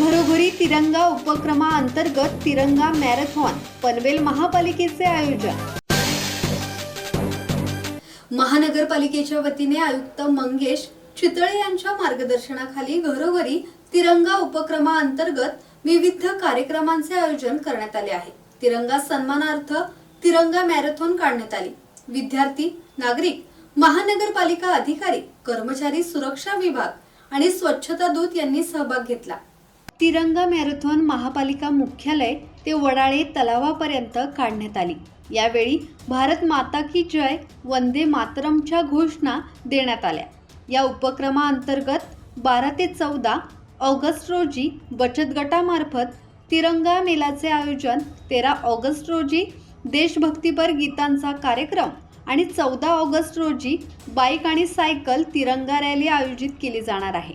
घरोघरी तिरंगा उपक्रमाअंतर्गत तिरंगा मॅरेथॉन पनवेल महापालिकेचे आयोजन. महानगरपालिकेच्या वतीने आयुक्त मंगेश चितळे यांच्या मार्गदर्शनाखाली घरोघरी तिरंगा उपक्रमाअंतर्गत विविध कार्यक्रमांचे आयोजन करण्यात आले आहे. तिरंगा सन्मानार्थ तिरंगा मॅरेथॉन काढण्यात आली. विद्यार्थी नागरिक महानगरपालिका अधिकारी कर्मचारी सुरक्षा विभाग आणि स्वच्छता दूत यांनी सहभाग घेतला. तिरंगा मॅरेथॉन महापालिका मुख्यालय ते वडाळे तलावापर्यंत काढण्यात आली. यावेळी भारत माता की जय वंदे मातरमच्या घोषणा देण्यात आल्या. या उपक्रमाअंतर्गत बारा ते चौदा ऑगस्ट रोजी बचत गटामार्फत तिरंगा मेलाचे आयोजन तेरा ऑगस्ट रोजी देशभक्तीपर गीतांचा कार्यक्रम आणि चौदा ऑगस्ट रोजी बाईक आणि सायकल तिरंगा रॅली आयोजित केली जाणार आहे.